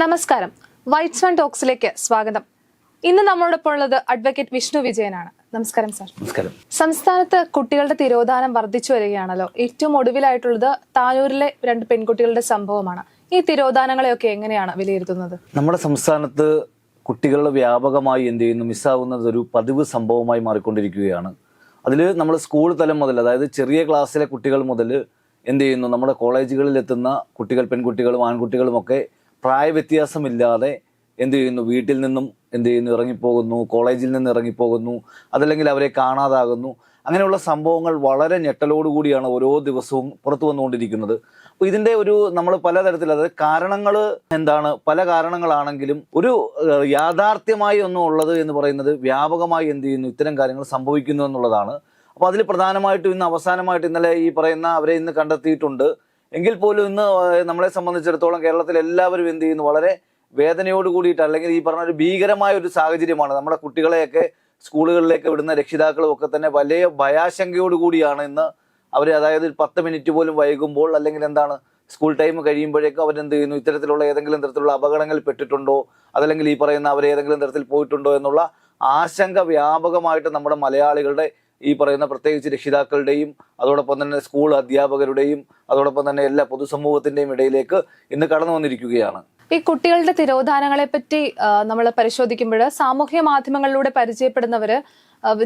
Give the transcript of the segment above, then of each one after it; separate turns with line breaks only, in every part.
നമസ്കാരം. Whites one ടോക്സിലേക്ക് സ്വാഗതം. ഇന്ന് നമ്മളോടൊപ്പം ഉള്ളത് അഡ്വക്കേറ്റ് വിഷ്ണു വിജയനാണ്. നമസ്കാരം സാർ
നമസ്കാരം.
സംസ്ഥാനത്ത് കുട്ടികളുടെ തിരോധാനം വർദ്ധിച്ചു വരികയാണല്ലോ. ഏറ്റവും ഒടുവിലായിട്ടുള്ളത് താനൂരിലെ രണ്ട് പെൺകുട്ടികളുടെ സംഭവമാണ്. ഈ തിരോധാനങ്ങളെയൊക്കെ എങ്ങനെയാണ് വിലയിരുത്തുന്നത്?
നമ്മുടെ സംസ്ഥാനത്ത് കുട്ടികളുടെ വ്യാപകമായി എന്ത് ചെയ്യുന്നു മിസ്സാവുന്നത് ഒരു പതിവ് സംഭവമായി മാറിക്കൊണ്ടിരിക്കുകയാണ്. അതിൽ നമ്മൾ സ്കൂൾ തലം മുതൽ അതായത് ചെറിയ ക്ലാസ്സിലെ കുട്ടികൾ മുതൽ എന്ത് ചെയ്യുന്നു നമ്മുടെ കോളേജുകളിൽ എത്തുന്ന കുട്ടികൾ പെൺകുട്ടികളും ആൺകുട്ടികളും ഒക്കെ പ്രായവ്യത്യാസമില്ലാതെ എന്ത് ചെയ്യുന്നു വീട്ടിൽ നിന്നും എന്ത് ചെയ്യുന്നു ഇറങ്ങിപ്പോകുന്നു കോളേജിൽ നിന്ന് ഇറങ്ങിപ്പോകുന്നു അതല്ലെങ്കിൽ അവരെ കാണാതാകുന്നു. അങ്ങനെയുള്ള സംഭവങ്ങൾ വളരെ ഞെട്ടലോടുകൂടിയാണ് ഓരോ ദിവസവും പുറത്തു വന്നുകൊണ്ടിരിക്കുന്നത്. അപ്പോൾ ഇതിന്റെ ഒരു നമ്മൾ പലതരത്തിൽ അതായത് കാരണങ്ങൾ എന്താണ്? പല കാരണങ്ങളാണെങ്കിലും ഒരു യാഥാർത്ഥ്യമായി ഒന്നും ഉള്ളത് എന്ന് പറയുന്നത് വ്യാപകമായി എന്ത് ചെയ്യുന്നു? ഇത്തരം കാര്യങ്ങൾ സംഭവിക്കുന്നു എന്നുള്ളതാണ്. അപ്പോൾ അതിൽ പ്രധാനമായിട്ടും ഇന്ന് അവസാനമായിട്ട് ഇന്നലെ ഈ പറയുന്ന അവരെ ഇന്ന് കണ്ടെത്തിയിട്ടുണ്ട്. എങ്കിൽ പോലും ഇന്ന് നമ്മളെ സംബന്ധിച്ചിടത്തോളം കേരളത്തിൽ എല്ലാവരും എന്ത് ചെയ്യുന്നു? വളരെ വേദനയോട് കൂടിയിട്ട് അല്ലെങ്കിൽ ഈ പറഞ്ഞ ഒരു ഭീകരമായ ഒരു സാഹചര്യമാണ് നമ്മുടെ കുട്ടികളെയൊക്കെ സ്കൂളുകളിലേക്ക് വിടുന്ന രക്ഷിതാക്കളും ഒക്കെ തന്നെ വലിയ ഭയാശങ്കയോട് കൂടിയാണ് ഇന്ന് അവർ അതായത് പത്ത് മിനിറ്റ് പോലും വൈകുമ്പോൾ അല്ലെങ്കിൽ എന്താണ് സ്കൂൾ ടൈം കഴിയുമ്പോഴേക്കും അവരെന്ത് ചെയ്യുന്നു? ഇത്തരത്തിലുള്ള ഏതെങ്കിലും തരത്തിലുള്ള അപകടങ്ങൾ പെട്ടിട്ടുണ്ടോ? അതല്ലെങ്കിൽ ഈ പറയുന്ന അവർ ഏതെങ്കിലും തരത്തിൽ പോയിട്ടുണ്ടോ? എന്നുള്ള ആശങ്ക വ്യാപകമായിട്ട് നമ്മുടെ മലയാളികളുടെ ഈ പറയുന്ന പ്രത്യേകിച്ച് രക്ഷിതാക്കളുടെയും അതോടൊപ്പം തന്നെ സ്കൂൾ അധ്യാപകരുടെയും അതോടൊപ്പം തന്നെ എല്ലാ പൊതുസമൂഹത്തിന്റെയും ഇടയിലേക്ക് ഇന്ന് കടന്നു വന്നിരിക്കുകയാണ്.
ഈ കുട്ടികളുടെ തിരോധാനങ്ങളെ പറ്റി നമ്മൾ പരിശോധിക്കുമ്പോൾ സാമൂഹ്യ മാധ്യമങ്ങളിലൂടെ പരിചയപ്പെടുന്നവര്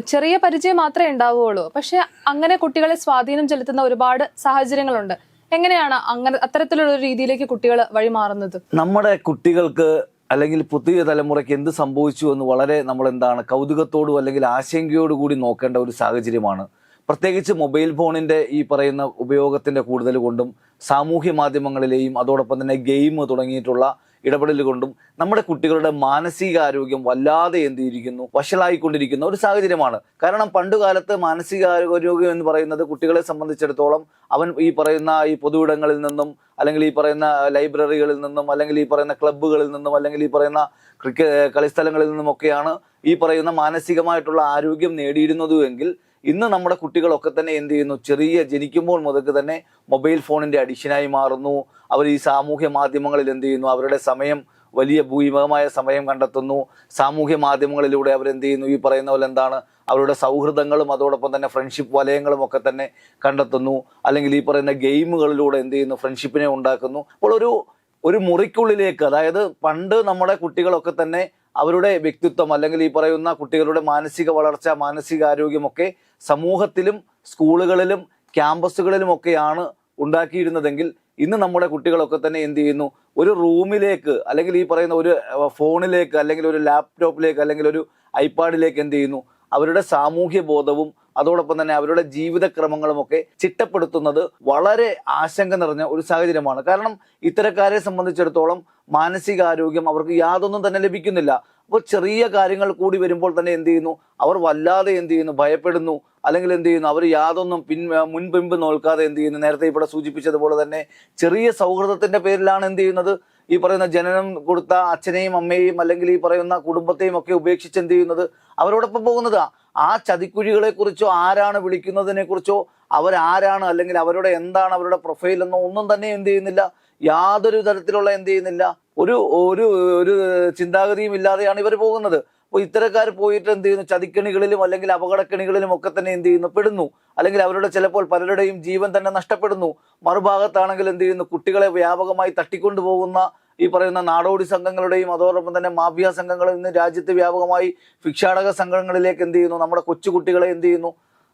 ചെറിയ പരിചയം മാത്രമേ ഉണ്ടാവുകയുള്ളൂ. പക്ഷെ അങ്ങനെ കുട്ടികളെ സ്വാധീനം ചെലുത്തുന്ന ഒരുപാട് സാഹചര്യങ്ങളുണ്ട്. എങ്ങനെയാണ് അങ്ങനെ അത്തരത്തിലുള്ള ഒരു രീതിയിലേക്ക് കുട്ടികൾ വഴിമാറുന്നത്?
നമ്മുടെ കുട്ടികൾക്ക് അല്ലെങ്കിൽ പുതിയ തലമുറയ്ക്ക് എന്ത് സംഭവിച്ചു എന്ന് വളരെ നമ്മൾ എന്താണ് കൗതുകത്തോടും അല്ലെങ്കിൽ ആശങ്കയോടു കൂടി നോക്കേണ്ട ഒരു സാഹചര്യമാണ്. പ്രത്യേകിച്ച് മൊബൈൽ ഫോണിന്റെ ഈ പറയുന്ന ഉപയോഗത്തിന്റെ കൂടുതൽ കൊണ്ടും സാമൂഹ്യ മാധ്യമങ്ങളിലെയും അതോടൊപ്പം തന്നെ ഗെയിം തുടങ്ങിയിട്ടുള്ള ഇടപെടൽ കൊണ്ടും നമ്മുടെ കുട്ടികളുടെ മാനസികാരോഗ്യം വല്ലാതെ എന്ത് ചെയ്തിരിക്കുന്നു വഷളായിക്കൊണ്ടിരിക്കുന്ന ഒരു സാഹചര്യമാണ്. കാരണം പണ്ടുകാലത്ത് മാനസികാരോഗ്യം എന്ന് പറയുന്നത് കുട്ടികളെ സംബന്ധിച്ചിടത്തോളം അവൻ ഈ പറയുന്ന ഈ പൊതുവിടങ്ങളിൽ നിന്നും അല്ലെങ്കിൽ ഈ പറയുന്ന ലൈബ്രറികളിൽ നിന്നും അല്ലെങ്കിൽ ഈ പറയുന്ന ക്ലബ്ബുകളിൽ നിന്നും അല്ലെങ്കിൽ ഈ പറയുന്ന ക്രിക്കറ്റ് കളിസ്ഥലങ്ങളിൽ നിന്നുമൊക്കെയാണ് ഈ പറയുന്ന മാനസികമായിട്ടുള്ള ആരോഗ്യം നേടിയിരുന്നതുമെങ്കിൽ ഇന്ന് നമ്മുടെ കുട്ടികളൊക്കെ തന്നെ എന്ത് ചെയ്യുന്നു? ചെറിയ ജനിക്കുമ്പോൾ മുതൽക്ക് തന്നെ മൊബൈൽ ഫോണിന്റെ അഡിഷനായി മാറുന്നു. അവർ ഈ സാമൂഹ്യ മാധ്യമങ്ങളിൽ എന്ത് ചെയ്യുന്നു? അവരുടെ സമയം വലിയ ഭൂമികമായ സമയം കണ്ടെത്തുന്നു. സാമൂഹ്യ മാധ്യമങ്ങളിലൂടെ അവരെന്ത് ചെയ്യുന്നു? ഈ പറയുന്ന പോലെ എന്താണ്? അവരുടെ സൗഹൃദങ്ങളും അതോടൊപ്പം തന്നെ ഫ്രണ്ട്ഷിപ്പ് വലയങ്ങളും ഒക്കെ തന്നെ കണ്ടെത്തുന്നു. അല്ലെങ്കിൽ ഈ പറയുന്ന ഗെയിമുകളിലൂടെ എന്ത് ചെയ്യുന്നു? ഫ്രണ്ട്ഷിപ്പിനെ ഉണ്ടാക്കുന്നു. അപ്പോൾ ഒരു ഒരു മുറിക്കുള്ളിലേക്ക് അതായത് പണ്ട് നമ്മുടെ കുട്ടികളൊക്കെ തന്നെ അവരുടെ വ്യക്തിത്വം അല്ലെങ്കിൽ ഈ പറയുന്ന കുട്ടികളുടെ മാനസിക വളർച്ച മാനസികാരോഗ്യമൊക്കെ സമൂഹത്തിലും സ്കൂളുകളിലും ക്യാമ്പസുകളിലുമൊക്കെയാണ് ഉണ്ടാക്കിയിരുന്നതെങ്കിൽ ഇന്ന് നമ്മുടെ കുട്ടികളൊക്കെ തന്നെ എന്ത് ചെയ്യുന്നു? ഒരു റൂമിലേക്ക് അല്ലെങ്കിൽ ഈ പറയുന്ന ഒരു ഫോണിലേക്ക് അല്ലെങ്കിൽ ഒരു ലാപ്ടോപ്പിലേക്ക് അല്ലെങ്കിൽ ഒരു ഐപാഡിലേക്ക് എന്ത് ചെയ്യുന്നു? അവരുടെ സാമൂഹ്യ ബോധവും അതോടൊപ്പം തന്നെ അവരുടെ ജീവിതക്രമങ്ങളും ഒക്കെ ചിട്ടപ്പെടുത്തുന്നത് വളരെ ആശങ്ക നിറഞ്ഞ ഒരു സാഹചര്യമാണ്. കാരണം ഇത്തരക്കാരെ സംബന്ധിച്ചിടത്തോളം മാനസികാരോഗ്യം അവർക്ക് യാതൊന്നും തന്നെ ലഭിക്കുന്നില്ല. അപ്പോൾ ചെറിയ കാര്യങ്ങൾ കൂടി വരുമ്പോൾ തന്നെ എന്ത് ചെയ്യുന്നു? അവർ വല്ലാതെ എന്ത് ചെയ്യുന്നു? ഭയപ്പെടുന്നു. അല്ലെങ്കിൽ എന്ത് ചെയ്യുന്നു? അവർ യാതൊന്നും പിൻ മുൻപിമ്പ് നോൽക്കാതെ എന്ത് ചെയ്യുന്നു? നേരത്തെ ഇവിടെ സൂചിപ്പിച്ചതുപോലെ തന്നെ ചെറിയ സൗഹൃദത്തിന്റെ പേരിലാണ് എന്ത് ചെയ്യുന്നത്? ഈ പറയുന്ന ജനനം കൊടുത്ത അച്ഛനെയും അമ്മയെയും അല്ലെങ്കിൽ ഈ പറയുന്ന കുടുംബത്തെയും ഒക്കെ ഉപേക്ഷിച്ച് എന്ത് ചെയ്യുന്നത്? അവരോടൊപ്പം പോകുന്നത്. ആ ചതിക്കുഴികളെ കുറിച്ചോ ആരാണ് വിളിക്കുന്നതിനെ കുറിച്ചോ അവരാരാണ് അല്ലെങ്കിൽ അവരുടെ എന്താണ് അവരുടെ പ്രൊഫൈൽ എന്നോ ഒന്നും തന്നെ എന്ത് ചെയ്യുന്നില്ല. യാതൊരു തരത്തിലുള്ള എന്ത് ചെയ്യുന്നില്ല. ഒരു ഒരു ഒരു ചിന്താഗതിയും ഇല്ലാതെയാണ് ഇവർ പോകുന്നത്. അപ്പോൾ ഇത്തരക്കാർ പോയിട്ട് എന്ത് ചെയ്യുന്നു? ചതിക്കണികളിലും അല്ലെങ്കിൽ അപകടക്കണികളിലും ഒക്കെ തന്നെ എന്ത് ചെയ്യുന്നു? പെടുന്നു. അല്ലെങ്കിൽ അവരുടെ ചിലപ്പോൾ പലരുടെയും ജീവൻ തന്നെ നഷ്ടപ്പെടുന്നു. മറുഭാഗത്താണെങ്കിൽ എന്ത് ചെയ്യുന്നു? കുട്ടികളെ വ്യാപകമായി തട്ടിക്കൊണ്ടുപോകുന്ന ഈ പറയുന്ന നാടോടി സംഘങ്ങളുടെയും അതോടൊപ്പം തന്നെ മാഫിയ സംഘങ്ങളിൽ നിന്ന് രാജ്യത്ത് വ്യാപകമായി ഭിക്ഷാടക സംഘങ്ങളിലേക്ക് എന്ത് ചെയ്യുന്നു? നമ്മുടെ കൊച്ചുകുട്ടികളെ എന്ത് ചെയ്യുന്നു?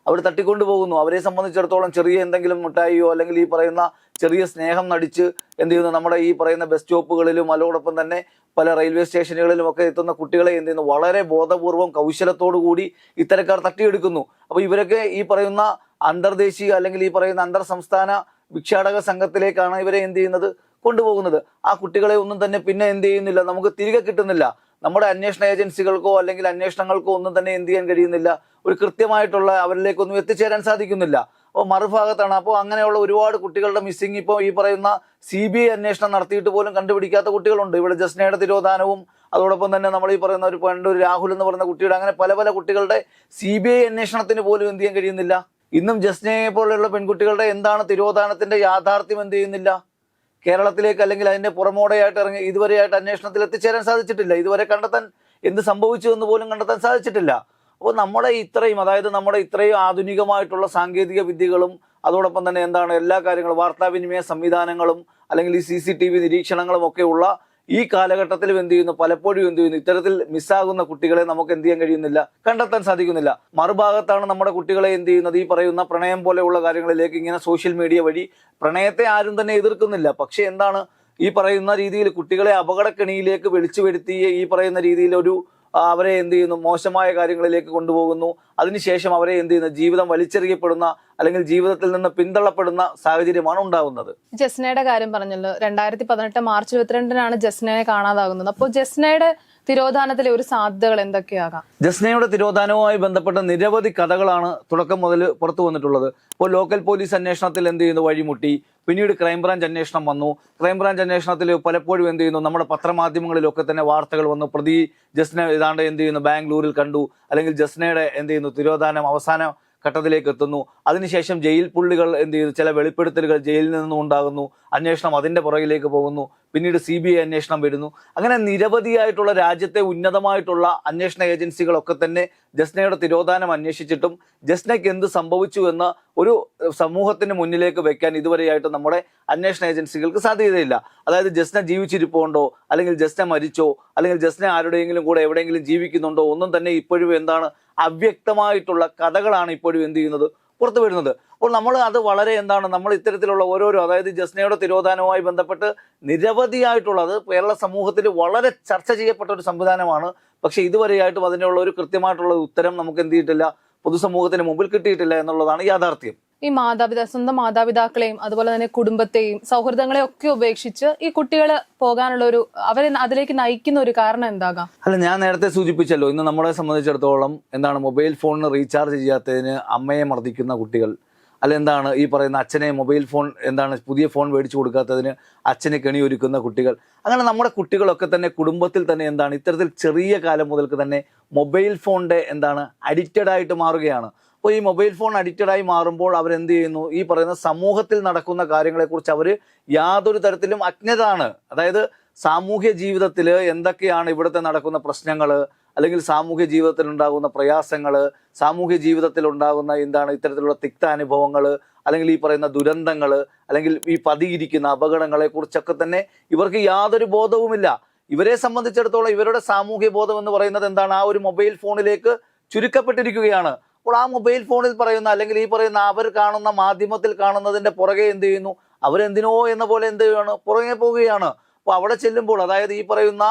അവർ തട്ടിക്കൊണ്ടു പോകുന്നു. അവരെ സംബന്ധിച്ചിടത്തോളം ചെറിയ എന്തെങ്കിലും മിഠായിയോ അല്ലെങ്കിൽ ഈ പറയുന്ന ചെറിയ സ്നേഹം നടിച്ച് എന്ത് ചെയ്യുന്നു? നമ്മുടെ ഈ പറയുന്ന ബസ് സ്റ്റോപ്പുകളിലും അതോടൊപ്പം തന്നെ പല റെയിൽവേ സ്റ്റേഷനുകളിലും ഒക്കെ എത്തുന്ന കുട്ടികളെ എന്ത് ചെയ്യുന്നു? വളരെ ബോധപൂർവം കൗശലത്തോടു കൂടി ഇത്തരക്കാർ തട്ടിയെടുക്കുന്നു. അപ്പോൾ ഇവരൊക്കെ ഈ പറയുന്ന അന്തർദേശീയ അല്ലെങ്കിൽ ഈ പറയുന്ന അന്തർ സംസ്ഥാന ഭിക്ഷാടക സംഘത്തിലേക്കാണ് ഇവരെ എന്ത് ചെയ്യുന്നത്? കൊണ്ടുപോകുന്നത്. ആ കുട്ടികളെ ഒന്നും തന്നെ പിന്നെ എന്ത് ചെയ്യുന്നില്ല. നമുക്ക് തിരികെ കിട്ടുന്നില്ല. നമ്മുടെ അന്വേഷണ ഏജൻസികൾക്കോ അല്ലെങ്കിൽ അന്വേഷണങ്ങൾക്കോ ഒന്നും തന്നെ എന്ത് ചെയ്യാൻ കഴിയുന്നില്ല. ഒരു കൃത്യമായിട്ടുള്ള അവരിലേക്കൊന്നും എത്തിച്ചേരാൻ സാധിക്കുന്നില്ല. അപ്പോൾ മറുഭാഗത്താണ്. അപ്പോൾ അങ്ങനെയുള്ള ഒരുപാട് കുട്ടികളുടെ മിസ്സിംഗ് ഇപ്പോൾ ഈ പറയുന്ന സി ബി ഐ അന്വേഷണം നടത്തിയിട്ട് പോലും കണ്ടുപിടിക്കാത്ത കുട്ടികളുണ്ട്. ഇവിടെ ജസ്നയുടെ തിരോധാനവും അതോടൊപ്പം തന്നെ നമ്മൾ ഈ പറയുന്ന ഒരു പണ്ട് ഒരു രാഹുൽ എന്ന് പറയുന്ന കുട്ടിയുടെ അങ്ങനെ പല പല കുട്ടികളുടെ സി ബി ഐ അന്വേഷണത്തിന് പോലും എന്ത് ചെയ്യാൻ കഴിയുന്നില്ല. ഇന്നും ജസ്നയെ പോലെയുള്ള പെൺകുട്ടികളുടെ എന്താണ് തിരോധാനത്തിന്റെ യാഥാർത്ഥ്യം എന്ത് ചെയ്യുന്നില്ല? കേരളത്തിലേക്ക് അല്ലെങ്കിൽ അതിന്റെ പുറമോടെയായിട്ട് ഇറങ്ങി ഇതുവരെയായിട്ട് അന്വേഷണത്തിൽ എത്തിച്ചേരാൻ സാധിച്ചിട്ടില്ല. ഇതുവരെ കണ്ടെത്താൻ എന്ത് സംഭവിച്ചു എന്ന് പോലും കണ്ടെത്താൻ സാധിച്ചിട്ടില്ല. അപ്പോൾ നമ്മുടെ ഇത്രയും അതായത് നമ്മുടെ ഇത്രയും ആധുനികമായിട്ടുള്ള സാങ്കേതിക വിദ്യകളും അതോടൊപ്പം തന്നെ എന്താണ് എല്ലാ കാര്യങ്ങളും വാർത്താവിനിമയ സംവിധാനങ്ങളും അല്ലെങ്കിൽ ഈ സി സി ടി വി നിരീക്ഷണങ്ങളും ഒക്കെയുള്ള ഈ കാലഘട്ടത്തിൽ എന്ത് ചെയ്യുന്നു? പലപ്പോഴും എന്ത് ചെയ്യുന്നു? ഇത്തരത്തിൽ മിസ്സാകുന്ന കുട്ടികളെ നമുക്ക് എന്ത് ചെയ്യാൻ കഴിയുന്നില്ല. കണ്ടെത്താൻ സാധിക്കുന്നില്ല. മറുഭാഗത്താണ് നമ്മുടെ കുട്ടികളെ എന്ത് ചെയ്യുന്നത്? ഈ പറയുന്ന പ്രണയം പോലെയുള്ള കാര്യങ്ങളിലേക്ക് ഇങ്ങനെ സോഷ്യൽ മീഡിയ വഴി പ്രണയത്തെ ആരും തന്നെ എതിർക്കുന്നില്ല. പക്ഷെ എന്താണ്? ഈ പറയുന്ന രീതിയിൽ കുട്ടികളെ അപകടക്കെണിയിലേക്ക് വിളിച്ചു വരുത്തിയ ഈ പറയുന്ന രീതിയിൽ ഒരു അവരെ എന്ത് ചെയ്യുന്നു? മോശമായ കാര്യങ്ങളിലേക്ക് കൊണ്ടുപോകുന്നു. അതിനുശേഷം അവരെ എന്ത് ചെയ്യുന്ന ജീവിതം വലിച്ചെറിയപ്പെടുന്ന അല്ലെങ്കിൽ ജീവിതത്തിൽ നിന്ന് പിന്തള്ളപ്പെടുന്ന സാഹചര്യമാണ് ഉണ്ടാകുന്നത്
ജസ്നയുടെ കാര്യം പറഞ്ഞല്ലോ. രണ്ടായിരത്തി പതിനെട്ട് മാർച്ച് ഇരുപത്തിരണ്ടിനാണ് ജസ്നയെ കാണാതാകുന്നത്. അപ്പോൾ ജസ്നയുടെ തിരോധാനത്തിലെ ഒരു സാധ്യതകൾ എന്തൊക്കെയാകാം?
ജസ്നയുടെ തിരോധാനവുമായി ബന്ധപ്പെട്ട നിരവധി കഥകളാണ് തുടക്കം മുതൽ പുറത്തു വന്നിട്ടുള്ളത്. ഇപ്പോൾ ലോക്കൽ പോലീസ് അന്വേഷണത്തിൽ എന്ത് ചെയ്യുന്നു? വഴിമുട്ടി. പിന്നീട് ക്രൈംബ്രാഞ്ച് അന്വേഷണം വന്നു. ക്രൈംബ്രാഞ്ച് അന്വേഷണത്തിൽ പലപ്പോഴും എന്ത് ചെയ്യുന്നു? നമ്മുടെ പത്രമാധ്യമങ്ങളിലൊക്കെ തന്നെ വാർത്തകൾ വന്നു. പ്രതി ജസ്ന ഏതാണ്ട് എന്ത് ചെയ്യുന്നു? ബാംഗ്ലൂരിൽ കണ്ടു. അല്ലെങ്കിൽ ജസ്നയുടെ എന്ത് ചെയ്യുന്നു? തിരോധാനം അവസാന ഘട്ടത്തിലേക്ക് എത്തുന്നു. അതിനുശേഷം ജയിൽ പുള്ളികൾ എന്ത് ചെയ്യുന്നു ചില വെളിപ്പെടുത്തലുകൾ ജയിലിൽ നിന്നും ഉണ്ടാകുന്നു. അന്വേഷണം അതിന്റെ പുറകിലേക്ക് പോകുന്നു. പിന്നീട് സി ബി ഐ അന്വേഷണം വരുന്നു. അങ്ങനെ നിരവധിയായിട്ടുള്ള രാജ്യത്തെ ഉന്നതമായിട്ടുള്ള അന്വേഷണ ഏജൻസികളൊക്കെ തന്നെ ജസ്നയുടെ തിരോധാനം അന്വേഷിച്ചിട്ടും ജസ്നയ്ക്ക് എന്ത് സംഭവിച്ചു എന്ന് ഒരു സമൂഹത്തിന് മുന്നിലേക്ക് വെക്കാൻ ഇതുവരെയായിട്ട് നമ്മുടെ അന്വേഷണ ഏജൻസികൾക്ക് സാധ്യതയില്ല. അതായത് ജസ്ന ജീവിച്ചിരിപ്പുണ്ടോ? അല്ലെങ്കിൽ ജസ്ന മരിച്ചോ? അല്ലെങ്കിൽ ജസ്ന ആരുടെയെങ്കിലും കൂടെ എവിടെയെങ്കിലും ജീവിക്കുന്നുണ്ടോ? ഒന്നും തന്നെ ഇപ്പോഴും എന്താണ് അവ്യക്തമായിട്ടുള്ള കഥകളാണ് ഇപ്പോഴും എന്ത് ചെയ്യുന്നത്. പുറത്തു വരുന്നത് അപ്പോൾ നമ്മൾ അത് വളരെ എന്താണ് നമ്മൾ ഇത്തരത്തിലുള്ള ഓരോരോ അതായത് ജസ്നയുടെ തിരോധാനവുമായി ബന്ധപ്പെട്ട് നിരവധിയായിട്ടുള്ളത് കേരള സമൂഹത്തിൽ വളരെ ചർച്ച ചെയ്യപ്പെട്ട ഒരു സംവിധാനമാണ്. പക്ഷേ ഇതുവരെയായിട്ടും അതിനുള്ള ഒരു കൃത്യമായിട്ടുള്ള ഉത്തരം നമുക്ക് എന്ത് ചെയ്തിട്ടില്ല പൊതുസമൂഹത്തിന് മുമ്പിൽ കിട്ടിയിട്ടില്ല എന്നുള്ളതാണ് യാഥാർത്ഥ്യം.
ഈ മാതാപിതാ സ്വന്തം മാതാപിതാക്കളെയും അതുപോലെ തന്നെ കുടുംബത്തെയും സൗഹൃദങ്ങളെയും ഒക്കെ ഉപേക്ഷിച്ച് ഈ കുട്ടികൾ പോകാനുള്ള ഒരു അവരെ അതിലേക്ക് നയിക്കുന്ന ഒരു കാരണം എന്താകാം?
അല്ല ഞാൻ നേരത്തെ സൂചിപ്പിച്ചല്ലോ ഇന്ന് നമ്മളെ സംബന്ധിച്ചിടത്തോളം എന്താണ് മൊബൈൽ ഫോണിന് റീചാർജ് ചെയ്യാത്തതിന് അമ്മയെ മർദ്ദിക്കുന്ന കുട്ടികൾ അല്ല എന്താണ് ഈ പറയുന്ന അച്ഛനെ മൊബൈൽ ഫോൺ എന്താണ് പുതിയ ഫോൺ മേടിച്ചു കൊടുക്കാത്തതിന് അച്ഛനെ കെണി ഒരുക്കുന്ന കുട്ടികൾ അങ്ങനെ നമ്മുടെ കുട്ടികളൊക്കെ തന്നെ കുടുംബത്തിൽ തന്നെ എന്താണ് ഇത്തരത്തിൽ ചെറിയ കാലം മുതൽക്ക് തന്നെ മൊബൈൽ ഫോണിന്റെ എന്താണ് അഡിക്റ്റഡ് ആയിട്ട് മാറുകയാണ്. അപ്പോൾ ഈ മൊബൈൽ ഫോൺ അഡിക്റ്റഡ് ആയി മാറുമ്പോൾ അവരെന്ത് ചെയ്യുന്നു? ഈ പറയുന്ന സമൂഹത്തിൽ നടക്കുന്ന കാര്യങ്ങളെക്കുറിച്ച് അവർ യാതൊരു തരത്തിലും അജ്ഞതാണ് അതായത് സാമൂഹ്യ ജീവിതത്തിൽ എന്തൊക്കെയാണ് ഇവിടുത്തെ നടക്കുന്ന പ്രശ്നങ്ങൾ അല്ലെങ്കിൽ സാമൂഹ്യ ജീവിതത്തിൽ ഉണ്ടാകുന്ന പ്രയാസങ്ങൾ സാമൂഹ്യ ജീവിതത്തിൽ ഉണ്ടാകുന്ന എന്താണ് ഇത്തരത്തിലുള്ള തിക്ത അനുഭവങ്ങൾ അല്ലെങ്കിൽ ഈ പറയുന്ന ദുരന്തങ്ങൾ അല്ലെങ്കിൽ ഈ പതിയിരിക്കുന്ന അപകടങ്ങളെക്കുറിച്ചൊക്കെ തന്നെ ഇവർക്ക് യാതൊരു ബോധവുമില്ല. ഇവരെ സംബന്ധിച്ചിടത്തോളം ഇവരുടെ സാമൂഹ്യ ബോധം എന്ന് പറയുന്നത് എന്താണ്? ആ ഒരു മൊബൈൽ ഫോണിലേക്ക് ചുരുക്കപ്പെട്ടിരിക്കുകയാണ്. അപ്പോൾ ആ മൊബൈൽ ഫോണിൽ പറയുന്ന അല്ലെങ്കിൽ ഈ പറയുന്ന അവർ കാണുന്ന മാധ്യമത്തിൽ കാണുന്നതിന്റെ പുറകെ എന്ത് ചെയ്യുന്നു? അവരെന്തിനോ എന്ന പോലെ എന്ത് ചെയ്യുകയാണ് പുറകെ പോവുകയാണ്. അപ്പോൾ അവിടെ ചെല്ലുമ്പോൾ അതായത് ഈ പറയുന്ന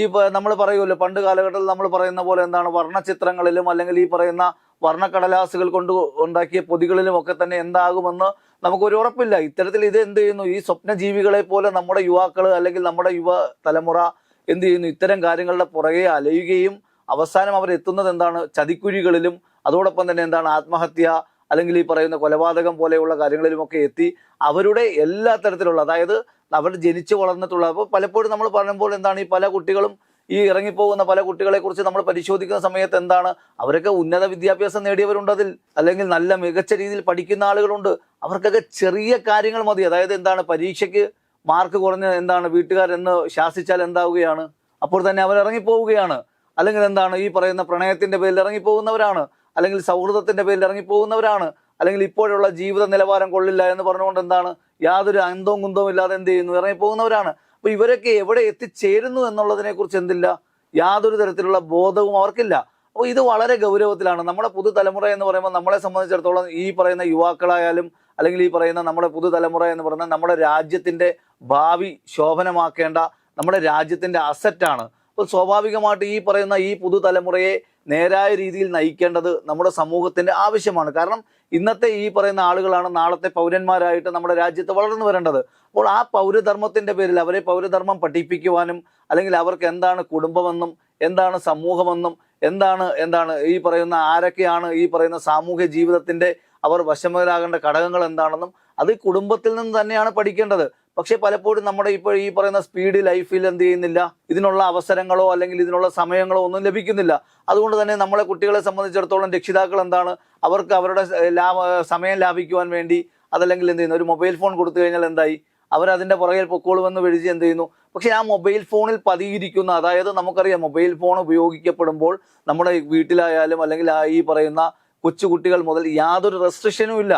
ഈ നമ്മൾ പറയുമല്ലോ പണ്ട് കാലഘട്ടത്തിൽ നമ്മൾ പറയുന്ന പോലെ എന്താണ്? വർണചിത്രങ്ങളിലും അല്ലെങ്കിൽ ഈ പറയുന്ന വർണക്കടലാസുകൾ കൊണ്ട് ഉണ്ടാക്കിയ പൊതികളിലും ഒക്കെ തന്നെ എന്താകുമെന്ന് നമുക്കൊരു ഉറപ്പില്ല. ഇത്തരത്തിൽ ഇത് എന്ത് ചെയ്യുന്നു? ഈ സ്വപ്നജീവികളെ പോലെ നമ്മുടെ യുവാക്കൾ അല്ലെങ്കിൽ നമ്മുടെ യുവ തലമുറ എന്ത് ചെയ്യുന്നു? ഇത്തരം കാര്യങ്ങളുടെ പുറകെ അലയുകയും അവസാനം അവർ എത്തുന്നത് എന്താണ്? ചതിക്കുഴികളിലും അതോടൊപ്പം തന്നെ എന്താണ് ആത്മഹത്യ അല്ലെങ്കിൽ ഈ പറയുന്ന കൊലപാതകം പോലെയുള്ള കാര്യങ്ങളിലുമൊക്കെ എത്തി അവരുടെ എല്ലാ തരത്തിലുള്ള അതായത് അവർ ജനിച്ചു വളർന്നിട്ടുള്ള അപ്പോൾ പലപ്പോഴും നമ്മൾ പറയുമ്പോൾ എന്താണ് ഈ പല കുട്ടികളും ഈ ഇറങ്ങിപ്പോകുന്ന പല കുട്ടികളെ കുറിച്ച് നമ്മൾ പരിശോധിക്കുന്ന സമയത്ത് എന്താണ് അവരൊക്കെ ഉന്നത വിദ്യാഭ്യാസം നേടിയവരുണ്ട് അതിൽ അല്ലെങ്കിൽ നല്ല മികച്ച രീതിയിൽ പഠിക്കുന്ന ആളുകളുണ്ട്. അവർക്കൊക്കെ ചെറിയ കാര്യങ്ങൾ മതി. അതായത് എന്താണ് പരീക്ഷയ്ക്ക് മാർക്ക് കുറഞ്ഞ എന്താണ് വീട്ടുകാരെന്ന് ശാസിച്ചാൽ എന്താവുകയാണ്? അപ്പോൾ തന്നെ അവർ ഇറങ്ങിപ്പോവുകയാണ്. അല്ലെങ്കിൽ എന്താണ് ഈ പറയുന്ന പ്രണയത്തിന്റെ പേരിൽ ഇറങ്ങിപ്പോകുന്നവരാണ്. അല്ലെങ്കിൽ സൗഹൃദത്തിന്റെ പേരിൽ ഇറങ്ങിപ്പോകുന്നവരാണ്. അല്ലെങ്കിൽ ഇപ്പോഴുള്ള ജീവിത നിലവാരം കൊള്ളില്ല എന്ന് പറഞ്ഞുകൊണ്ട് എന്താണ്? യാതൊരു അന്തവും കുന്തവും ഇല്ലാതെ എന്ത് ചെയ്യുന്നു? ഇറങ്ങിപ്പോകുന്നവരാണ്. അപ്പോൾ ഇവരൊക്കെ എവിടെ എത്തിച്ചേരുന്നു എന്നുള്ളതിനെ കുറിച്ച് എന്തില്ല? യാതൊരു തരത്തിലുള്ള ബോധവും അവർക്കില്ല. അപ്പോൾ ഇത് വളരെ ഗൗരവത്തിലാണ്. നമ്മുടെ പുതുതലമുറ എന്ന് പറയുമ്പോൾ നമ്മളെ സംബന്ധിച്ചിടത്തോളം ഈ പറയുന്ന യുവാക്കളായാലും അല്ലെങ്കിൽ ഈ പറയുന്ന നമ്മുടെ പുതുതലമുറ എന്ന് പറയുന്ന നമ്മുടെ രാജ്യത്തിന്റെ ഭാവി ശോഭനമാക്കേണ്ട നമ്മുടെ രാജ്യത്തിന്റെ അസറ്റാണ് അപ്പോൾ സ്വാഭാവികമായിട്ട് ഈ പറയുന്ന ഈ പുതുതലമുറയെ നേരായ രീതിയിൽ നയിക്കേണ്ടത് നമ്മുടെ സമൂഹത്തിന്റെ ആവശ്യമാണ്. കാരണം ഇന്നത്തെ ഈ പറയുന്ന ആളുകളാണ് നാളത്തെ പൗരന്മാരായിട്ട് നമ്മുടെ രാജ്യത്ത് വളർന്നു വരേണ്ടത്. അപ്പോൾ ആ പൗരധർമ്മത്തിന്റെ പേരിൽ അവരെ പൗരധർമ്മം പഠിപ്പിക്കുവാനും അല്ലെങ്കിൽ അവർക്ക് എന്താണ് കുടുംബമെന്നും എന്താണ് സമൂഹമെന്നും എന്താണ് എന്താണ് ഈ പറയുന്ന ആരൊക്കെയാണ് ഈ പറയുന്ന സാമൂഹ്യ ജീവിതത്തിന്റെ അവർ വശമരാകേണ്ട ഘടകങ്ങൾ എന്താണെന്നും അത് കുടുംബത്തിൽ നിന്ന് തന്നെയാണ് പഠിക്കേണ്ടത്. പക്ഷേ പലപ്പോഴും നമ്മുടെ ഇപ്പോൾ ഈ പറയുന്ന സ്പീഡ് ലൈഫിൽ എന്ത് ചെയ്യുന്നില്ല? ഇതിനുള്ള അവസരങ്ങളോ അല്ലെങ്കിൽ ഇതിനുള്ള സമയങ്ങളോ ഒന്നും ലഭിക്കുന്നില്ല. അതുകൊണ്ട് തന്നെ നമ്മളെ കുട്ടികളെ സംബന്ധിച്ചിടത്തോളം രക്ഷിതാക്കൾ എന്താണ്? അവർക്ക് അവരുടെ ലാഭ സമയം ലാഭിക്കുവാൻ വേണ്ടി അതല്ലെങ്കിൽ എന്ത് ചെയ്യുന്നു? ഒരു മൊബൈൽ ഫോൺ കൊടുത്തു കഴിഞ്ഞാൽ എന്തായി? അവരതിന്റെ പുറകിൽ പൊക്കോളുമെന്ന് വിളിച്ച് എന്ത് ചെയ്യുന്നു? പക്ഷേ ആ മൊബൈൽ ഫോണിൽ പതിയിരിക്കുന്ന അതായത് നമുക്കറിയാം മൊബൈൽ ഫോൺ ഉപയോഗിക്കപ്പെടുമ്പോൾ നമ്മുടെ വീട്ടിലായാലും അല്ലെങ്കിൽ ഈ പറയുന്ന കൊച്ചുകുട്ടികൾ മുതൽ യാതൊരു റെസ്ട്രിക്ഷനും ഇല്ല.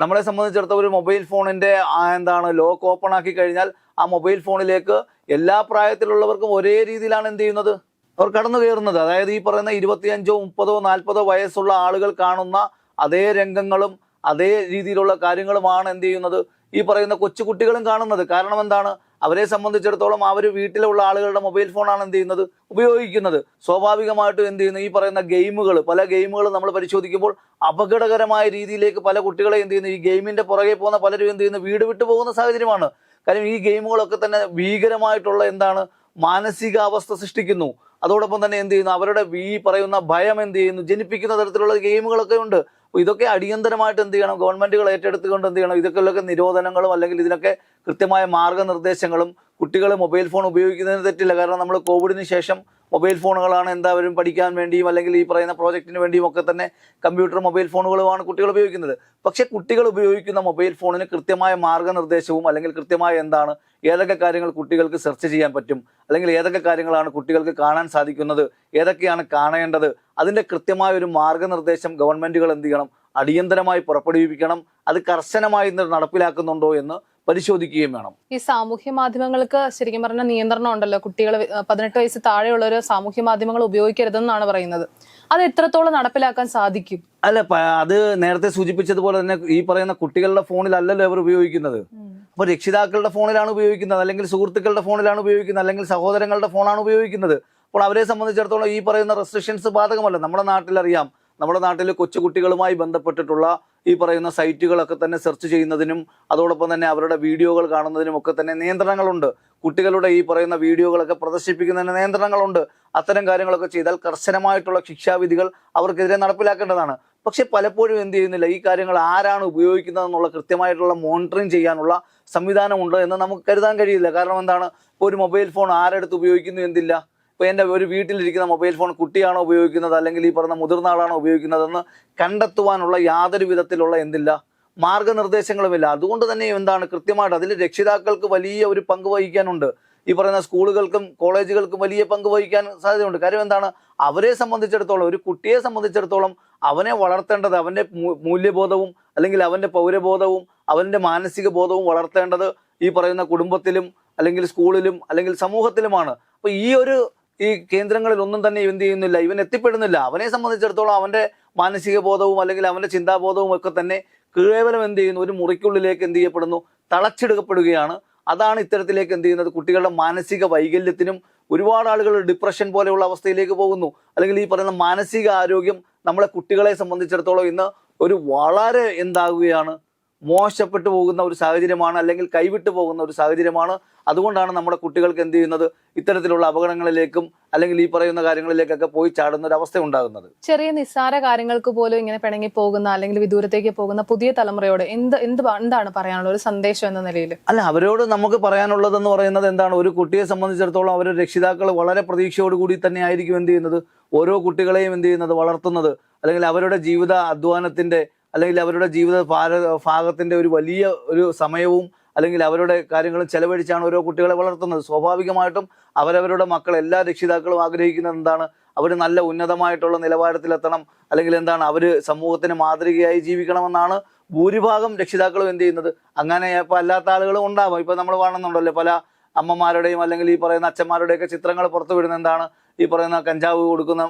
നമ്മളെ സംബന്ധിച്ചിടത്തോളം ഒരു മൊബൈൽ ഫോണിന്റെ എന്താണ് ലോക്ക് ഓപ്പൺ ആക്കി കഴിഞ്ഞാൽ ആ മൊബൈൽ ഫോണിലേക്ക് എല്ലാ പ്രായത്തിലുള്ളവർക്കും ഒരേ രീതിയിലാണ് എന്ത് ചെയ്യുന്നത്? അവർ കടന്നു കയറുന്നത്. അതായത് ഈ പറയുന്ന ഇരുപത്തിയഞ്ചോ മുപ്പതോ നാൽപ്പതോ വയസ്സുള്ള ആളുകൾ കാണുന്ന അതേ രംഗങ്ങളും അതേ രീതിയിലുള്ള കാര്യങ്ങളുമാണ് എന്ത് ചെയ്യുന്നത്? ഈ പറയുന്ന കൊച്ചുകുട്ടികളും കാണുന്നത്. കാരണം എന്താണ്? അവരെ സംബന്ധിച്ചിടത്തോളം അവർ വീട്ടിലുള്ള ആളുകളുടെ മൊബൈൽ ഫോണാണ് എന്ത് ചെയ്യുന്നത്? ഉപയോഗിക്കുന്നത്. സ്വാഭാവികമായിട്ടും എന്ത് ചെയ്യുന്നു? ഈ പറയുന്ന ഗെയിമുകൾ പല ഗെയിമുകളും നമ്മൾ പരിശോധിക്കുമ്പോൾ അപകടകരമായ രീതിയിലേക്ക് പല കുട്ടികളെ എന്ത് ചെയ്യുന്നു? ഈ ഗെയിമിന്റെ പുറകെ പോകുന്ന പലരും എന്ത് ചെയ്യുന്നു? വീട് വിട്ടു പോകുന്ന സാഹചര്യമാണ്. കാര്യം ഈ ഗെയിമുകളൊക്കെ തന്നെ ഭീകരമായിട്ടുള്ള എന്താണ്? മാനസികാവസ്ഥ സൃഷ്ടിക്കുന്നു. അതോടൊപ്പം തന്നെ എന്ത് ചെയ്യുന്നു? അവരുടെ ഈ പറയുന്ന ഭയം എന്ത് ചെയ്യുന്നു? ജനിപ്പിക്കുന്ന തരത്തിലുള്ള ഗെയിമുകളൊക്കെ ഉണ്ട്. അപ്പൊ ഇതൊക്കെ അടിയന്തരമായിട്ട് എന്ത് ചെയ്യണം? ഗവൺമെന്റുകൾ ഏറ്റെടുത്തുകൊണ്ട് എന്ത് ചെയ്യണം? ഇതൊക്കെ നിരോധനങ്ങളും അല്ലെങ്കിൽ ഇതിനൊക്കെ കൃത്യമായ മാർഗനിർദ്ദേശങ്ങളും കുട്ടികൾ മൊബൈൽ ഫോൺ ഉപയോഗിക്കുന്നതിന് തെറ്റില്ല. കാരണം നമ്മൾ കോവിഡിന് ശേഷം മൊബൈൽ ഫോണുകളാണ് എന്താവരും പഠിക്കാൻ വേണ്ടിയും അല്ലെങ്കിൽ ഈ പറയുന്ന പ്രോജക്റ്റിന് വേണ്ടിയും ഒക്കെ തന്നെ കമ്പ്യൂട്ടർ മൊബൈൽ ഫോണുകളുമാണ് കുട്ടികൾ ഉപയോഗിക്കുന്നത്. പക്ഷേ കുട്ടികൾ ഉപയോഗിക്കുന്ന മൊബൈൽ ഫോണിന് കൃത്യമായ മാർഗനിർദ്ദേശവും അല്ലെങ്കിൽ കൃത്യമായ എന്താണ് ഏതൊക്കെ കാര്യങ്ങൾ കുട്ടികൾക്ക് സെർച്ച് ചെയ്യാൻ പറ്റും അല്ലെങ്കിൽ ഏതൊക്കെ കാര്യങ്ങളാണ് കുട്ടികൾക്ക് കാണാൻ സാധിക്കുന്നത് ഏതൊക്കെയാണ് കാണേണ്ടത് അതിന്റെ കൃത്യമായ ഒരു മാർഗനിർദ്ദേശം ഗവൺമെന്റുകൾ എന്ത് ചെയ്യണം? അടിയന്തരമായി പുറപ്പെടുവിപ്പിക്കണം. അത് കർശനമായി നടപ്പിലാക്കുന്നുണ്ടോ എന്ന് പരിശോധിക്കുകയും വേണം.
ഈ സാമൂഹ്യ മാധ്യമങ്ങൾക്ക് ശരിക്കും പറഞ്ഞ നിയന്ത്രണം ഉണ്ടല്ലോ. കുട്ടികൾ പതിനെട്ട് വയസ്സ് താഴെയുള്ളവർ സാമൂഹ്യ മാധ്യമങ്ങൾ ഉപയോഗിക്കരുതെന്നാണ് പറയുന്നത്. അത് എത്രത്തോളം നടപ്പിലാക്കാൻ സാധിക്കും?
അല്ല അത് നേരത്തെ സൂചിപ്പിച്ചതുപോലെ തന്നെ ഈ പറയുന്ന കുട്ടികളുടെ ഫോണിലല്ലല്ലോ അവർ ഉപയോഗിക്കുന്നത്. അപ്പൊ രക്ഷിതാക്കളുടെ ഫോണിലാണ് ഉപയോഗിക്കുന്നത്. അല്ലെങ്കിൽ സുഹൃത്തുക്കളുടെ ഫോണിലാണ് ഉപയോഗിക്കുന്നത്. അല്ലെങ്കിൽ സഹോദരങ്ങളുടെ ഫോണാണ് ഉപയോഗിക്കുന്നത്. അപ്പോൾ അവരെ സംബന്ധിച്ചിടത്തോളം ഈ പറയുന്ന റെസ്ട്രിക്ഷൻസ് ബാധകമല്ല. നമ്മുടെ നാട്ടിലറിയാം. നമ്മുടെ നാട്ടിൽ കൊച്ചുകുട്ടികളുമായി ബന്ധപ്പെട്ടിട്ടുള്ള ഈ പറയുന്ന സൈറ്റുകളൊക്കെ തന്നെ സെർച്ച് ചെയ്യുന്നതിനും അതോടൊപ്പം തന്നെ അവരുടെ വീഡിയോകൾ കാണുന്നതിനും ഒക്കെ തന്നെ നിയന്ത്രണങ്ങളുണ്ട്. കുട്ടികളുടെ ഈ പറയുന്ന വീഡിയോകളൊക്കെ പ്രദർശിപ്പിക്കുന്നതിന് നിയന്ത്രണങ്ങളുണ്ട്. അത്തരം കാര്യങ്ങളൊക്കെ ചെയ്താൽ കർശനമായിട്ടുള്ള ശിക്ഷാവിധികൾ അവർക്കെതിരെ നടപ്പിലാക്കേണ്ടതാണ്. പക്ഷെ പലപ്പോഴും എന്ത് ചെയ്യുന്നില്ല? ഈ കാര്യങ്ങൾ ആരാണ് ഉപയോഗിക്കുന്നത് എന്നുള്ള കൃത്യമായിട്ടുള്ള മോണിറ്ററിങ് ചെയ്യാനുള്ള സംവിധാനമുണ്ട് എന്ന് നമുക്ക് കരുതാൻ കഴിയില്ല. കാരണം എന്താണ്? ഒരു മൊബൈൽ ഫോൺ ആരെടുത്ത് ഉപയോഗിക്കുന്നു എന്തില്ല? ഇപ്പോൾ എന്റെ ഒരു വീട്ടിലിരിക്കുന്ന മൊബൈൽ ഫോൺ കുട്ടിയാണോ ഉപയോഗിക്കുന്നത്? അല്ലെങ്കിൽ ഈ പറഞ്ഞ മുതിർന്ന ആളാണോ ഉപയോഗിക്കുന്നതെന്ന് കണ്ടെത്തുവാനുള്ള യാതൊരു വിധത്തിലുള്ള എന്തില്ല മാർഗനിർദ്ദേശങ്ങളുമില്ല. അതുകൊണ്ട് തന്നെ എന്താണ് കൃത്യമായിട്ട് അതിൽ രക്ഷിതാക്കൾക്ക് വലിയ ഒരു പങ്ക് വഹിക്കാനുണ്ട്. ഈ പറയുന്ന സ്കൂളുകൾക്കും കോളേജുകൾക്കും വലിയ പങ്ക് വഹിക്കാൻ സാധ്യതയുണ്ട്. കാര്യം എന്താണ്? അവരെ സംബന്ധിച്ചിടത്തോളം ഒരു കുട്ടിയെ സംബന്ധിച്ചിടത്തോളം അവനെ വളർത്തേണ്ടത് അവന്റെ മൂല്യബോധവും അല്ലെങ്കിൽ അവന്റെ പൗരബോധവും അവന്റെ മാനസിക ബോധവും വളർത്തേണ്ടത് ഈ പറയുന്ന കുടുംബത്തിലും അല്ലെങ്കിൽ സ്കൂളിലും അല്ലെങ്കിൽ സമൂഹത്തിലുമാണ്. അപ്പോൾ ഈ ഒരു ഈ കേന്ദ്രങ്ങളിൽ ഒന്നും തന്നെ എന്ത് ചെയ്യുന്നില്ല. ഇവൻ എത്തിപ്പെടുന്നില്ല. അവനെ സംബന്ധിച്ചിടത്തോളം അവന്റെ മാനസിക ബോധവും അല്ലെങ്കിൽ അവന്റെ ചിന്താബോധവും ഒക്കെ തന്നെ കേവലം എന്ത് ചെയ്യുന്നു? ഒരു മുറിക്കുള്ളിലേക്ക് എന്ത് ചെയ്യപ്പെടുന്നു? തളച്ചെടുക്കപ്പെടുകയാണ് അതാണ് ഇത്തരത്തിലേക്ക് എന്ത് ചെയ്യുന്നത്? കുട്ടികളുടെ മാനസിക വൈകല്യത്തിനും ഒരുപാട് ആളുകൾ ഡിപ്രഷൻ പോലെയുള്ള അവസ്ഥയിലേക്ക് പോകുന്നു. അല്ലെങ്കിൽ ഈ പറയുന്ന മാനസിക ആരോഗ്യം നമ്മളെ കുട്ടികളെ സംബന്ധിച്ചിടത്തോളം ഇന്ന് ഒരു വളരെ എന്താകുകയാണ് മോശപ്പെട്ടു പോകുന്ന ഒരു സാഹചര്യമാണ് അല്ലെങ്കിൽ കൈവിട്ടു പോകുന്ന ഒരു സാഹചര്യമാണ്. അതുകൊണ്ടാണ് നമ്മുടെ കുട്ടികൾക്ക് എന്ത് ചെയ്യുന്നത്? ഇത്തരത്തിലുള്ള അപകടങ്ങളിലേക്കും അല്ലെങ്കിൽ ഈ പറയുന്ന കാര്യങ്ങളിലേക്കൊക്കെ പോയി ചാടുന്ന ഒരു അവസ്ഥ ഉണ്ടാകുന്നത്.
ചെറിയ നിസ്സാര കാര്യങ്ങൾക്ക് പോലും ഇങ്ങനെ പിണങ്ങി പോകുന്ന അല്ലെങ്കിൽ വിദൂരത്തേക്ക് പോകുന്ന പുതിയ തലമുറയോട് എന്ത് എന്ത് എന്താണ് പറയാനുള്ള ഒരു സന്ദേശം എന്ന നിലയിൽ.
അല്ല അവരോട് നമുക്ക് പറയാനുള്ളതെന്ന് പറയുന്നത് എന്താണ്? ഒരു കുട്ടിയെ സംബന്ധിച്ചിടത്തോളം അവരുടെ രക്ഷിതാക്കൾ വളരെ പ്രതീക്ഷയോടുകൂടി തന്നെ ആയിരിക്കും എന്ത് ചെയ്യുന്നത്? ഓരോ കുട്ടികളെയും എന്ത് ചെയ്യുന്നത്? വളർത്തുന്നത്. അല്ലെങ്കിൽ അവരുടെ ജീവിത അധ്വാനത്തിന്റെ അല്ലെങ്കിൽ അവരുടെ ജീവിത ഭാഗത്തിന്റെ ഒരു വലിയ ഒരു സമയവും അല്ലെങ്കിൽ അവരുടെ കാര്യങ്ങളും ചെലവഴിച്ചാണ് ഓരോ കുട്ടികളെ വളർത്തുന്നത്. സ്വാഭാവികമായിട്ടും അവരവരുടെ മക്കൾ എല്ലാ രക്ഷിതാക്കളും ആഗ്രഹിക്കുന്നത് എന്താണ്? അവർ നല്ല ഉന്നതമായിട്ടുള്ള നിലവാരത്തിലെത്തണം. അല്ലെങ്കിൽ എന്താണ്? അവർ സമൂഹത്തിന് മാതൃകയായി ജീവിക്കണമെന്നാണ് ഭൂരിഭാഗം രക്ഷിതാക്കളും എന്ത് ചെയ്യുന്നത്? അങ്ങനെ ഇപ്പം അല്ലാത്ത ആളുകളും ഉണ്ടാവാം. ഇപ്പം നമ്മൾ കാണുന്നുണ്ടല്ലോ പല അമ്മമാരുടെയും അല്ലെങ്കിൽ ഈ പറയുന്ന അച്ഛന്മാരുടെയൊക്കെ ചിത്രങ്ങൾ പുറത്തു വിടുന്ന എന്താണ്? ഈ പറയുന്ന കഞ്ചാവ് കൊടുക്കുന്ന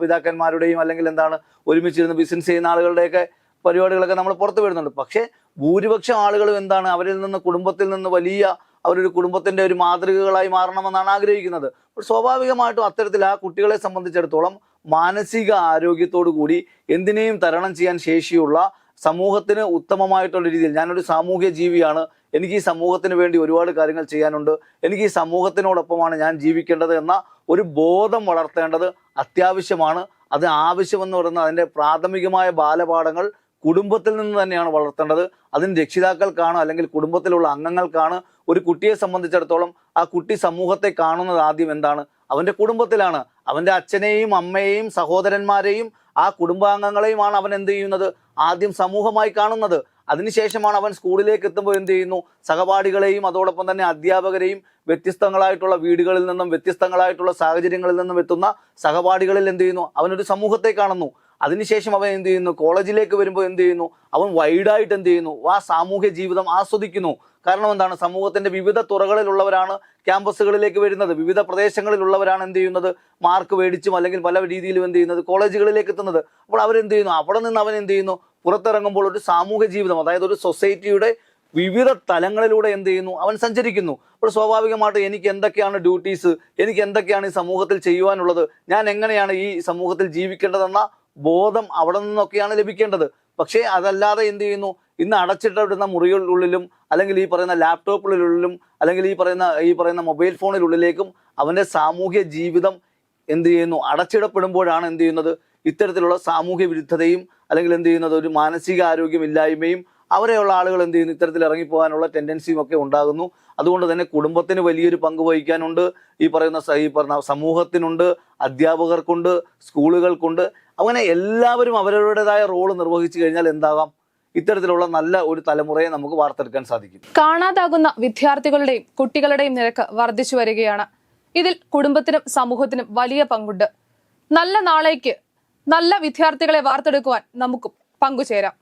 പിതാക്കന്മാരുടെയും അല്ലെങ്കിൽ എന്താണ് ഒരുമിച്ചിരുന്ന് ബിസിനസ് ചെയ്യുന്ന ആളുകളുടെയൊക്കെ പരിപാടികളൊക്കെ നമ്മൾ പുറത്തു വിടുന്നുണ്ട്. പക്ഷേ ഭൂരിപക്ഷം ആളുകളും എന്താണ് അവരിൽ നിന്ന് കുടുംബത്തിൽ നിന്ന് വലിയ അവരൊരു കുടുംബത്തിന്റെ ഒരു മാതൃകകളായി മാറണമെന്നാണ് ആഗ്രഹിക്കുന്നത്. സ്വാഭാവികമായിട്ടും അത്തരത്തിൽ ആ കുട്ടികളെ സംബന്ധിച്ചിടത്തോളം മാനസിക ആരോഗ്യത്തോടു കൂടി എന്തിനേയും തരണം ചെയ്യാൻ ശേഷിയുള്ള സമൂഹത്തിന് ഉത്തമമായിട്ടുള്ള രീതിയിൽ ഞാനൊരു സാമൂഹ്യ ജീവിയാണ്. എനിക്ക് ഈ സമൂഹത്തിന് വേണ്ടി ഒരുപാട് കാര്യങ്ങൾ ചെയ്യാനുണ്ട്. എനിക്ക് ഈ സമൂഹത്തിനോടൊപ്പമാണ് ഞാൻ ജീവിക്കേണ്ടത് എന്ന ഒരു ബോധം വളർത്തേണ്ടത് അത്യാവശ്യമാണ്. അത് ആവശ്യമെന്ന് പറയുന്ന അതിന്റെ പ്രാഥമികമായ ബാലപാഠങ്ങൾ കുടുംബത്തിൽ നിന്ന് തന്നെയാണ് വളർത്തേണ്ടത്. അതിന് രക്ഷിതാക്കൾക്കാണ് അല്ലെങ്കിൽ കുടുംബത്തിലുള്ള അംഗങ്ങൾക്കാണ് ഒരു കുട്ടിയെ സംബന്ധിച്ചിടത്തോളം ആ കുട്ടി സമൂഹത്തെ കാണുന്നത് ആദ്യം എന്താണ്? അവന്റെ കുടുംബത്തിലാണ്. അവന്റെ അച്ഛനെയും അമ്മയെയും സഹോദരന്മാരെയും ആ കുടുംബാംഗങ്ങളെയുമാണ് അവൻ എന്ത് ചെയ്യുന്നത്? ആദ്യം സമൂഹമായി കാണുന്നത്. അതിനുശേഷമാണ് അവൻ സ്കൂളിലേക്ക് എത്തുമ്പോൾ എന്ത് ചെയ്യുന്നു? സഹപാഠികളെയും അതോടൊപ്പം തന്നെ അധ്യാപകരെയും വ്യത്യസ്തങ്ങളായിട്ടുള്ള വീടുകളിൽ നിന്നും വ്യത്യസ്തങ്ങളായിട്ടുള്ള സാഹചര്യങ്ങളിൽ നിന്നും എത്തുന്ന സഹപാഠികളിൽ എന്ത് ചെയ്യുന്നു? അവനൊരു സമൂഹത്തെ കാണുന്നു. അതിനുശേഷം അവൻ എന്ത് ചെയ്യുന്നു? കോളേജിലേക്ക് വരുമ്പോൾ എന്ത് ചെയ്യുന്നു? അവൻ വൈഡായിട്ട് എന്ത് ചെയ്യുന്നു? ആ സാമൂഹ്യ ജീവിതം ആസ്വദിക്കുന്നു. കാരണം എന്താണ്? സമൂഹത്തിന്റെ വിവിധ തുറകളിലുള്ളവരാണ് ക്യാമ്പസുകളിലേക്ക് വരുന്നത്. വിവിധ പ്രദേശങ്ങളിലുള്ളവരാണ് എന്ത് ചെയ്യുന്നത്? മാർക്ക് മേടിച്ചും അല്ലെങ്കിൽ പല രീതിയിലും എന്ത് ചെയ്യുന്നത്? കോളേജുകളിലേക്ക് എത്തുന്നത്. അപ്പോൾ അവരെന്ത് ചെയ്യുന്നു? അവിടെ നിന്ന് അവൻ എന്ത് ചെയ്യുന്നു? പുറത്തിറങ്ങുമ്പോൾ ഒരു സാമൂഹ്യ ജീവിതം അതായത് ഒരു സൊസൈറ്റിയുടെ വിവിധ തലങ്ങളിലൂടെ എന്ത് ചെയ്യുന്നു? അവൻ സഞ്ചരിക്കുന്നു. അപ്പോൾ സ്വാഭാവികമായിട്ട് എനിക്ക് എന്തൊക്കെയാണ് ഡ്യൂട്ടീസ് എനിക്ക് എന്തൊക്കെയാണ് ഈ സമൂഹത്തിൽ ചെയ്യുവാനുള്ളത്? ഞാൻ എങ്ങനെയാണ് ഈ സമൂഹത്തിൽ ജീവിക്കേണ്ടതെന്ന ബോധം അവിടെ നിന്നൊക്കെയാണ് ലഭിക്കേണ്ടത്. പക്ഷേ അതല്ലാതെ എന്ത് ചെയ്യുന്നു? ഇന്ന് അടച്ചിട്ടിടുന്ന മുറികളിലുള്ളിലും അല്ലെങ്കിൽ ഈ പറയുന്ന ലാപ്ടോപ്പുകളിലുള്ളിലും അല്ലെങ്കിൽ ഈ പറയുന്ന ഈ പറയുന്ന മൊബൈൽ ഫോണിനുള്ളിലേക്കും അവന്റെ സാമൂഹ്യ ജീവിതം എന്ത് ചെയ്യുന്നു? അടച്ചിടപ്പെടുമ്പോഴാണ് എന്ത് ചെയ്യുന്നത്? ഇത്തരത്തിലുള്ള സാമൂഹ്യ വിരുദ്ധതയും അല്ലെങ്കിൽ എന്ത് ചെയ്യുന്നത്? ഒരു മാനസിക ആരോഗ്യമില്ലായ്മയും അവരെയുള്ള ആളുകൾ എന്ത് ചെയ്യുന്നു? ഇത്തരത്തിൽ ഇറങ്ങിപ്പോകാനുള്ള ടെൻഡൻസിയും ഒക്കെ ഉണ്ടാകുന്നു. അതുകൊണ്ട് തന്നെ കുടുംബത്തിന് വലിയൊരു പങ്ക് വഹിക്കാനുണ്ട്. ഈ പറയുന്ന ഈ പറഞ്ഞ സമൂഹത്തിനുണ്ട് അധ്യാപകർക്കുണ്ട് സ്കൂളുകൾക്കുണ്ട്. അങ്ങനെ എല്ലാവരും അവരവരുടേതായ റോൾ നിർവഹിച്ചു കഴിഞ്ഞാൽ എന്താകാം? ഇത്തരത്തിലുള്ള നല്ല ഒരു തലമുറയെ നമുക്ക് വാർത്തെടുക്കാൻ സാധിക്കും.
കാണാതാകുന്ന വിദ്യാർത്ഥികളുടെയും കുട്ടികളുടെയും നിരക്ക് വർദ്ധിച്ചു വരികയാണ്. ഇതിൽ കുടുംബത്തിനും സമൂഹത്തിനും വലിയ പങ്കുണ്ട്. നല്ല നാളേക്ക് നല്ല വിദ്യാർത്ഥികളെ വാർത്തെടുക്കുവാൻ നമുക്കും പങ്കുചേരാം.